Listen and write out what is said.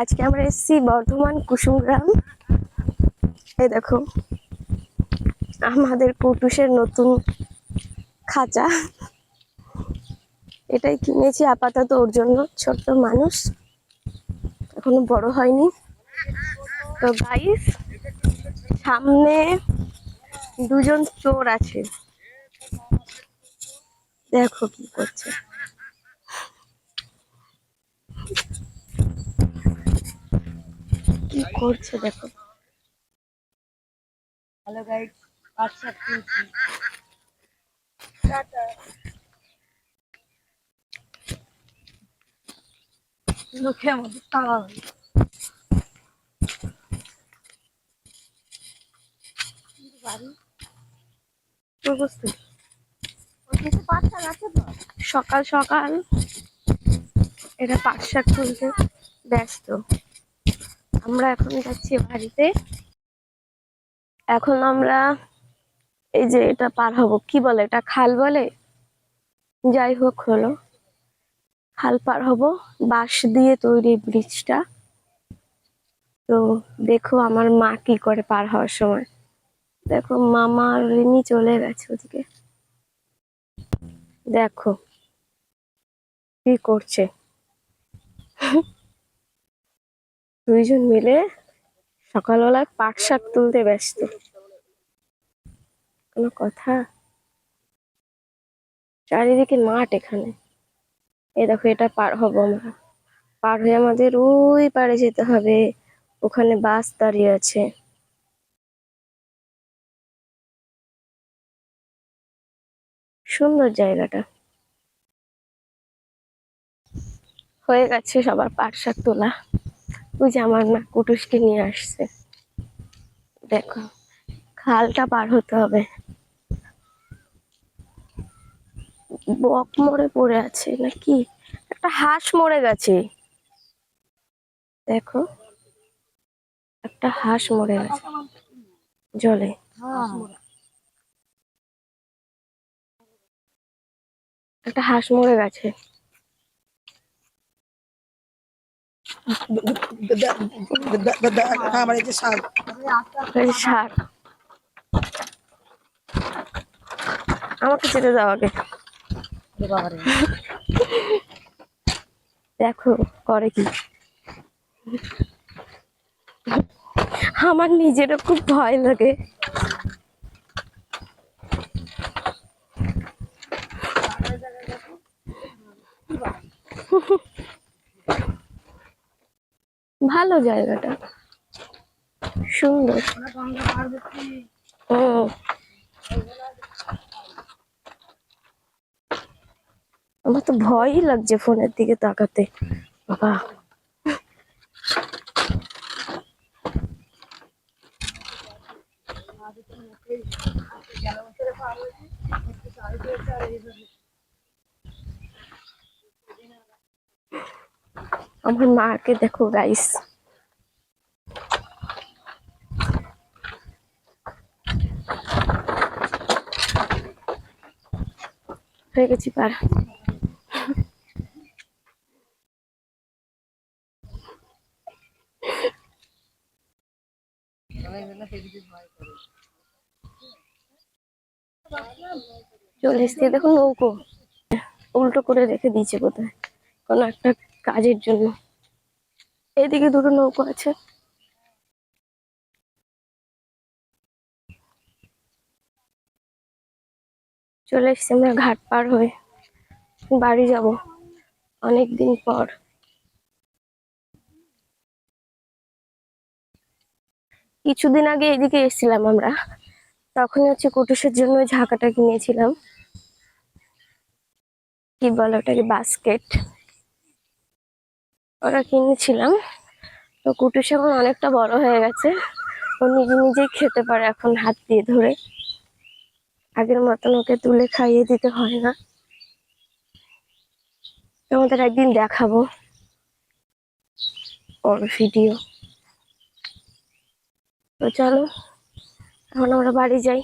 আজকে আমরা এসেছি বর্ধমান কুসুমগ্রাম এই দেখো, আমাদের কুটুসের নতুন খাঁচা। এটাই কিনেছি আপাতত ওর জন্য, ছোট্ট মানুষ। এখনও বড় হয়নি। তো গাইস সামনে দুজন চোর আছে। দেখো কি করছে। করছে দেখো। হ্যালো গাইড হোয়াটসঅ্যাপ করছি লোকে আমাদের তাড়া আছে সকাল সকাল এটা পাট শাক তুলতে ব্যস্ত। আমরা এখন যাচ্ছি বাড়িতে। এখন আমরা এই যে এটা পার হব। কি বলে এটা? খাল বলে? যাই হোক হলো। খাল পার হব। বাঁশ দিয়ে তৈরি ব্রিজটা। তো দেখো আমার মা কি করে পার হওয়ার সময়। দেখো মামা রিনি চলে গেছে ওদিকে। দেখো কি করছে। দুইজন মিলে সকালবেলায় পাট শাক তুলতে ব্যস্ত। কোনো কথা? চারিদিকে মাঠ এখানে। এই দেখো, এটা পার হব আমরা। পার হয়ে আমাদের ওই পারে যেতে হবে। ওখানে বাস দাঁড়িয়ে আছে। সুন্দর জায়গাটা। হয়ে গেছে সবার পাট শাক তোলা। ওই যে আমার মা কুটুসকে নিয়ে আসছে। দেখো, খালটা পার হতে হবে। বক মরে পড়ে আছে নাকি? একটা হাঁস মরে গেছে। দেখো, একটা হাঁস মরে গেছে। জলে। একটা হাঁস মরে গেছে। আমাকে যেতে দাও আগে। দেখো করে কি? আমার নিজেরও খুব ভয় লাগে। ভালো জায়গাটা। সুন্দর। হুম আমার তো ভয়ই লাগছে ফোনের দিকে তাকাতে। বাবা। আমার মাকে দেখো গাইস হয়ে গেছি, পার। চলে এসছে দেখো নৌকো। উল্টো করে রেখে দিয়েছে কোথায় কোনো একটা কাজের জন্য। এদিকে দুটো নৌকো আছে। চলে এসছি আমরা ঘাট পার হয়ে। বাড়ি যাব অনেক দিন পর। কিছুদিন আগে এদিকে এসেছিলাম আমরা। তখন হচ্ছে কুটুসের জন্য ঝাঁকাটা কিনেছিলাম। কি বলে ওটাকে? বাস্কেট। ওরা কিনেছিলাম। তো কুটুস এখন অনেকটা বড় হয়ে গেছে। ও নিজে নিজেই খেতে পারে এখন হাত দিয়ে ধরে। আগের মতন ওকে তুলে খাইয়ে দিতে হয় না। তোমাদের একদিন দেখাবো ওর ভিডিও তো চলো, এখন আমরা বাড়ি যাই।